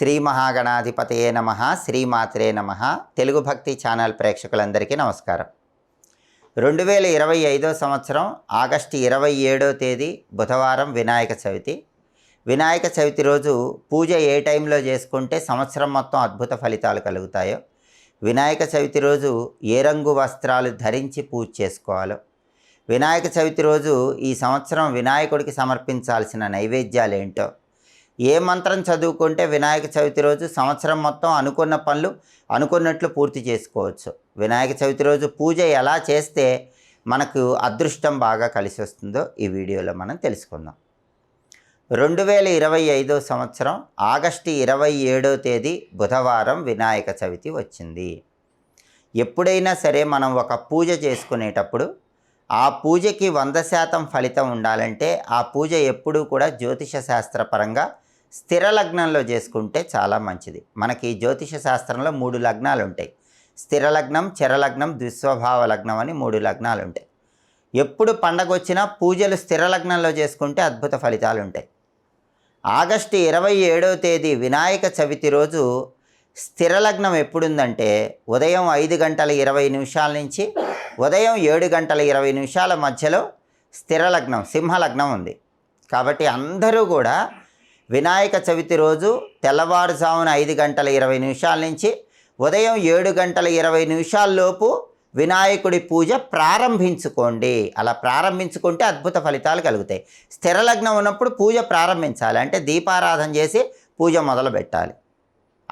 శ్రీ మహాగణాధిపతయే నమ శ్రీమాత్రే నమ. తెలుగు భక్తి ఛానల్ ప్రేక్షకులందరికీ నమస్కారం. రెండు వేల ఇరవై ఐదో సంవత్సరం ఆగస్టు ఇరవై ఏడో తేదీ బుధవారం వినాయక చవితి. వినాయక చవితి రోజు పూజ ఏ టైంలో చేసుకుంటే సంవత్సరం మొత్తం అద్భుత ఫలితాలు కలుగుతాయో వినాయక చవితి రోజు ఏ రంగు వస్త్రాలు ధరించి పూజ చేసుకోవాలో వినాయక చవితి రోజు ఈ సంవత్సరం వినాయకుడికి సమర్పించాల్సిన నైవేద్యాలు ఏంటో ఏ మంత్రం చదువుకుంటే వినాయక చవితి రోజు సంవత్సరం మొత్తం అనుకున్న పనులు అనుకున్నట్లు పూర్తి చేసుకోవచ్చు. వినాయక చవితి రోజు పూజ ఎలా చేస్తే మనకు అదృష్టం బాగా కలిసి వస్తుందో ఈ వీడియోలో మనం తెలుసుకుందాం. రెండు వేల ఇరవై ఐదో సంవత్సరం ఆగస్టు ఇరవై ఏడో తేదీ బుధవారం వినాయక చవితి వచ్చింది. ఎప్పుడైనా సరే మనం ఒక పూజ చేసుకునేటప్పుడు ఆ పూజకి వంద శాతం ఫలితం ఉండాలంటే ఆ పూజ ఎప్పుడూ కూడా జ్యోతిష శాస్త్రపరంగా స్థిర లగ్నంలో చేసుకుంటే చాలా మంచిది. మనకి జ్యోతిష శాస్త్రంలో మూడు లగ్నాలు ఉంటాయి. స్థిర లగ్నం చిరలగ్నం ద్విస్వభావ లగ్నం అని మూడు లగ్నాలు ఉంటాయి. ఎప్పుడు పండగ వచ్చినా పూజలు స్థిర లగ్నంలో చేసుకుంటే అద్భుత ఫలితాలు ఉంటాయి. ఆగస్టు ఇరవై ఏడవ తేదీ వినాయక చవితి రోజు స్థిర లగ్నం ఎప్పుడుందంటే ఉదయం ఐదు గంటల ఇరవై నిమిషాల నుంచి ఉదయం ఏడు గంటల ఇరవై నిమిషాల మధ్యలో స్థిర లగ్నం సింహ లగ్నం ఉంది. కాబట్టి అందరూ కూడా వినాయక చవితి రోజు తెల్లవారుజామున ఐదు గంటల ఇరవై నిమిషాల నుంచి ఉదయం ఏడు గంటల ఇరవై నిమిషాల్లోపు వినాయకుడి పూజ ప్రారంభించుకోండి. అలా ప్రారంభించుకుంటే అద్భుత ఫలితాలు కలుగుతాయి. స్థిర లగ్నం ఉన్నప్పుడు పూజ ప్రారంభించాలి. అంటే దీపారాధన చేసి పూజ మొదలు పెట్టాలి.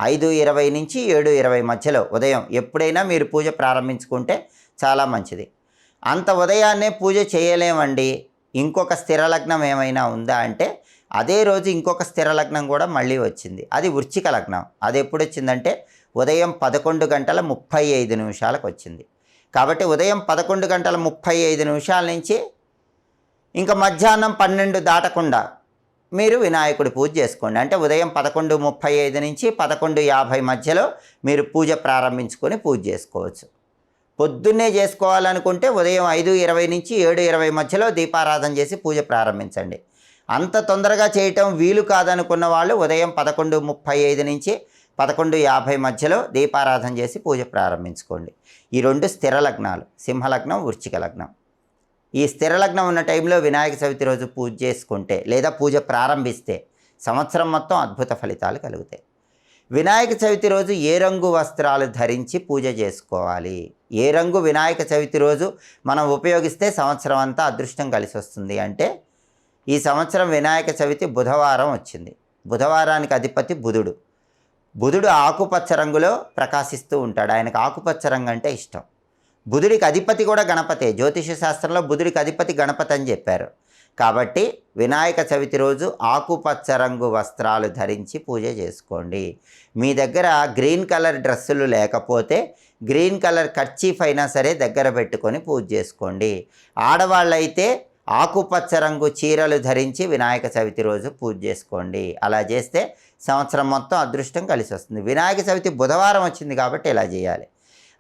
ఐదు ఇరవై నుంచి ఏడు ఇరవై మధ్యలో ఉదయం ఎప్పుడైనా మీరు పూజ ప్రారంభించుకుంటే చాలా మంచిది. అంత ఉదయాన్నే పూజ చేయలేమండి. ఇంకొక స్థిర లగ్నం ఏమైనా ఉందా అంటే అదే రోజు ఇంకొక స్థిర లగ్నం కూడా మళ్ళీ వచ్చింది. అది వృచ్చిక లగ్నం. అది ఎప్పుడు వచ్చిందంటే ఉదయం పదకొండు గంటల ముప్పై ఐదు నిమిషాలకు వచ్చింది. కాబట్టి ఉదయం పదకొండు గంటల ముప్పై ఐదు నిమిషాల నుంచి ఇంకా మధ్యాహ్నం పన్నెండు దాటకుండా మీరు వినాయకుడి పూజ చేసుకోండి. అంటే ఉదయం పదకొండు ముప్పై ఐదు నుంచి పదకొండు యాభై మధ్యలో మీరు పూజ ప్రారంభించుకొని పూజ చేసుకోవచ్చు. పొద్దున్నే చేసుకోవాలనుకుంటే ఉదయం ఐదు ఇరవై నుంచి ఏడు ఇరవై మధ్యలో దీపారాధన చేసి పూజ ప్రారంభించండి. అంత తొందరగా చేయటం వీలు కాదనుకున్న వాళ్ళు ఉదయం పదకొండు ముప్పై ఐదు నుంచి పదకొండు యాభై మధ్యలో దీపారాధన చేసి పూజ ప్రారంభించుకోండి. ఈ రెండు స్థిర లగ్నాలు సింహలగ్నం వృచ్చిక లగ్నం. ఈ స్థిర లగ్నం ఉన్న టైంలో వినాయక చవితి రోజు పూజ చేసుకుంటే లేదా పూజ ప్రారంభిస్తే సంవత్సరం మొత్తం అద్భుత ఫలితాలు కలుగుతాయి. వినాయక చవితి రోజు ఏ రంగు వస్త్రాలు ధరించి పూజ చేసుకోవాలి? ఏ రంగు వినాయక చవితి రోజు మనం ఉపయోగిస్తే సంవత్సరం అంతా అదృష్టం కలిసి వస్తుంది అంటే ఈ సంవత్సరం వినాయక చవితి బుధవారం వచ్చింది. బుధవారానికి అధిపతి బుధుడు. బుధుడు ఆకుపచ్చ రంగులో ప్రకాశిస్తూ ఉంటాడు. ఆయనకు ఆకుపచ్చ రంగు అంటే ఇష్టం. బుధుడికి అధిపతి కూడా గణపతే. జ్యోతిష శాస్త్రంలో బుధుడికి అధిపతి గణపతి అని చెప్పారు. కాబట్టి వినాయక చవితి రోజు ఆకుపచ్చ రంగు వస్త్రాలు ధరించి పూజ చేసుకోండి. మీ దగ్గర గ్రీన్ కలర్ డ్రెస్సులు లేకపోతే గ్రీన్ కలర్ కర్చీఫ్ అయినా సరే దగ్గర పెట్టుకొని పూజ చేసుకోండి. ఆడవాళ్ళైతే ఆకుపచ్చ రంగు చీరలు ధరించి వినాయక చవితి రోజు పూజ చేసుకోండి. అలా చేస్తే సంవత్సరం మొత్తం అదృష్టం కలిసి వస్తుంది. వినాయక చవితి బుధవారం వచ్చింది కాబట్టి ఇలా చేయాలి.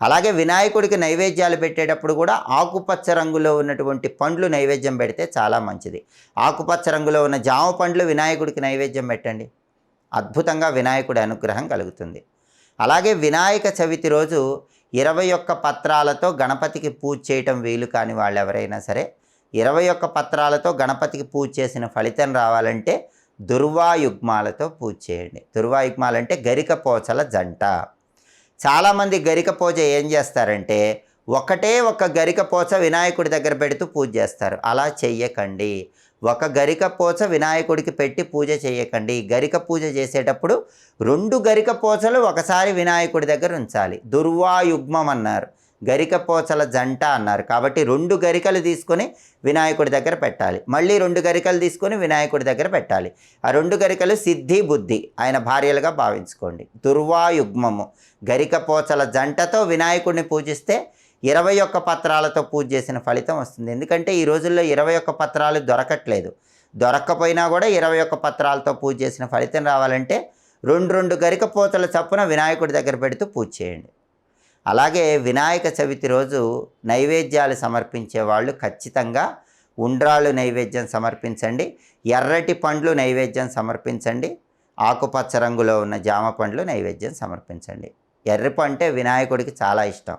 అలాగే వినాయకుడికి నైవేద్యాలు పెట్టేటప్పుడు కూడా ఆకుపచ్చ రంగులో ఉన్నటువంటి పండ్లు నైవేద్యం పెడితే చాలా మంచిది. ఆకుపచ్చ రంగులో ఉన్న జామ పండ్లు వినాయకుడికి నైవేద్యం పెట్టండి. అద్భుతంగా వినాయకుడి అనుగ్రహం కలుగుతుంది. అలాగే వినాయక చవితి రోజు ఇరవై ఒక్క పత్రాలతో గణపతికి పూజ చేయటం వీలు కాని వాళ్ళు ఎవరైనా సరే ఇరవై ఒక్క పత్రాలతో గణపతికి పూజ చేసిన ఫలితం రావాలంటే దుర్వాయుగ్మాలతో పూజ చేయండి. దుర్వాయుగ్మాలంటే గరిక పోచల జంట. చాలామంది గరిక పూజ ఏం చేస్తారంటే ఒకటే ఒక గరిక పోచ వినాయకుడి దగ్గర పెడుతూ పూజ చేస్తారు. అలా చెయ్యకండి. ఒక గరిక పోచ వినాయకుడికి పెట్టి పూజ చేయకండి గరిక పూజ చేసేటప్పుడు రెండు గరిక పోచలు ఒకసారి వినాయకుడి దగ్గర ఉంచాలి. దుర్వాయుగ్మం అన్నారు. గరికపోచల జంట అన్నారు. కాబట్టి రెండు గరికలు తీసుకొని వినాయకుడి దగ్గర పెట్టాలి. మళ్ళీ రెండు గరికలు తీసుకొని వినాయకుడి దగ్గర పెట్టాలి. ఆ రెండు గరికలు సిద్ధి బుద్ధి ఆయన భార్యలుగా భావించుకోండి. దుర్వాయుగ్మము. గరికపోచల జంటతో వినాయకుడిని పూజిస్తే ఇరవై ఒక్క పత్రాలతో పూజ చేసిన ఫలితం వస్తుంది. ఎందుకంటే ఈ రోజుల్లో ఇరవై ఒక్క పత్రాలు దొరకట్లేదు. దొరక్కపోయినా కూడా ఇరవై ఒక్క పత్రాలతో పూజ చేసిన ఫలితం రావాలంటే రెండు రెండు గరికపోతల చప్పున వినాయకుడి దగ్గర పెడుతూ పూజ చేయండి. అలాగే వినాయక చవితి రోజు నైవేద్యాలు సమర్పించే వాళ్ళు ఖచ్చితంగా ఉండ్రాళ్ళు నైవేద్యం సమర్పించండి ఎర్రటి పండ్లు నైవేద్యం సమర్పించండి ఆకుపచ్చ రంగులో ఉన్న జామ పండ్లు నైవేద్యం సమర్పించండి. ఎర్రపు అంటే వినాయకుడికి చాలా ఇష్టం.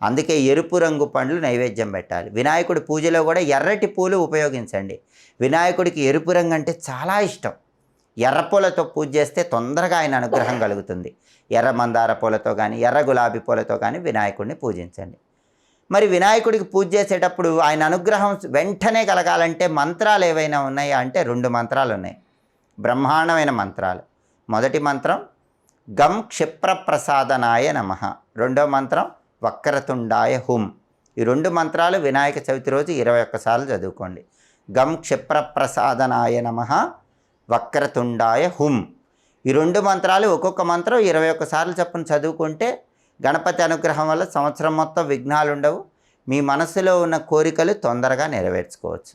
అందుకే ఎరుపు రంగు పండ్లు నైవేద్యం పెట్టాలి. వినాయకుడి పూజలో కూడా ఎర్రటి పూలు ఉపయోగించండి. వినాయకుడికి ఎరుపు రంగు అంటే చాలా ఇష్టం. ఎర్ర పూలతో పూజ చేస్తే తొందరగా ఆయన అనుగ్రహం కలుగుతుంది. ఎర్ర మందార పూలతో కానీ ఎర్ర గులాబీ పూలతో కానీ వినాయకుడిని పూజించండి. మరి వినాయకుడికి పూజ చేసేటప్పుడు ఆయన అనుగ్రహం వెంటనే కలగాలంటే మంత్రాలు ఏవైనా ఉన్నాయా? అంటే రెండు మంత్రాలు ఉన్నాయి. బ్రహ్మాండమైన మంత్రాలు. మొదటి మంత్రం గం క్షిప్రప్రసాదనాయ నమ. రెండో మంత్రం వక్రతుండాయ హుం. ఈ రెండు మంత్రాలు వినాయక చవితి రోజు ఇరవై ఒక్కసార్లు చదువుకోండి. గం క్షిప్రప్రసాదనాయ నమ. వక్రతుండాయ హుం. ఈ రెండు మంత్రాలు ఒక్కొక్క మంత్రం ఇరవై ఒక్కసార్లు చొప్పున చదువుకుంటే గణపతి అనుగ్రహం వల్ల సంవత్సరం మొత్తం విఘ్నాలు ఉండవు. మీ మనసులో ఉన్న కోరికలు తొందరగా నెరవేర్చుకోవచ్చు.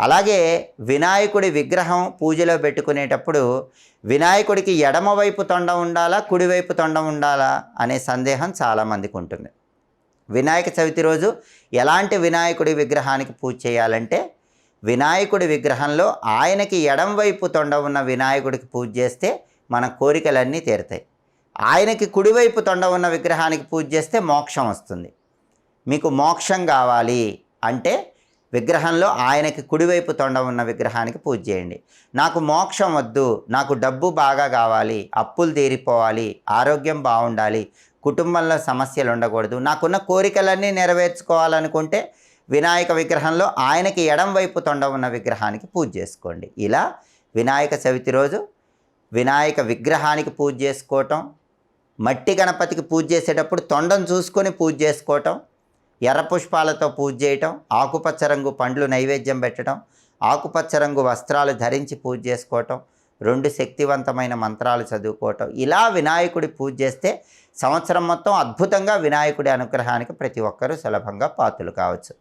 అలాగే వినాయకుడి విగ్రహం పూజలో పెట్టుకునేటప్పుడు వినాయకుడికి ఎడమవైపు తొండం ఉండాలా కుడివైపు తొండం ఉండాలా అనే సందేహం చాలామందికి ఉంటుంది. వినాయక చవితి రోజు ఎలాంటి వినాయకుడి విగ్రహానికి పూజ చేయాలంటే వినాయకుడి విగ్రహంలో ఆయనకి ఎడం వైపు తొండ ఉన్న వినాయకుడికి పూజ చేస్తే మన కోరికలన్నీ తీరుతాయి. ఆయనకి కుడివైపు తొండ ఉన్న విగ్రహానికి పూజ చేస్తే మోక్షం వస్తుంది. మీకు మోక్షం కావాలి అంటే విగ్రహంలో ఆయనకి కుడివైపు తొండ ఉన్న విగ్రహానికి పూజ చేయండి. నాకు మోక్షం వద్దు నాకు డబ్బు బాగా కావాలి అప్పులు తీరిపోవాలి ఆరోగ్యం బాగుండాలి కుటుంబంలో సమస్యలు ఉండకూడదు నాకున్న కోరికలన్నీ నెరవేర్చుకోవాలనుకుంటే వినాయక విగ్రహంలో ఆయనకి ఎడం వైపు తొండ ఉన్న విగ్రహానికి పూజ చేసుకోండి. ఇలా వినాయక చవితి రోజు వినాయక విగ్రహానికి పూజ చేసుకోవటం మట్టి గణపతికి పూజ చేసేటప్పుడు తొండను చూసుకొని పూజ చేసుకోవటం ఎర్ర పుష్పాలతో పూజ చేయటం ఆకుపచ్చ రంగు పండ్లు నైవేద్యం పెట్టడం ఆకుపచ్చ రంగు వస్త్రాలు ధరించి పూజ చేసుకోవటం రెండు శక్తివంతమైన మంత్రాలు చదువుకోవటం. ఇలా వినాయకుడి పూజ చేస్తే సంవత్సరం మొత్తం అద్భుతంగా వినాయకుడి అనుగ్రహానికి ప్రతి ఒక్కరూ సులభంగా పాత్రలు కావచ్చు.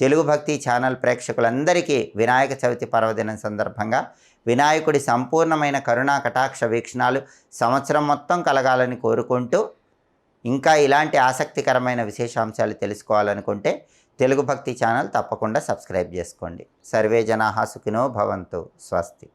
తెలుగు భక్తి ఛానల్ ప్రేక్షకులందరికీ వినాయక చవితి పర్వదినం సందర్భంగా వినాయకుడి సంపూర్ణమైన కరుణా కటాక్ష వీక్షణాలు సంవత్సరం మొత్తం కలగాలని కోరుకుంటూ ఇంకా ఇలాంటి ఆసక్తికరమైన విశేషాంశాలు తెలుసుకోవాలనుకుంటే తెలుగు భక్తి ఛానల్ తప్పకుండా సబ్స్క్రైబ్ చేసుకోండి. సర్వే జనాహా సుఖినో భవంతు. స్వస్తి.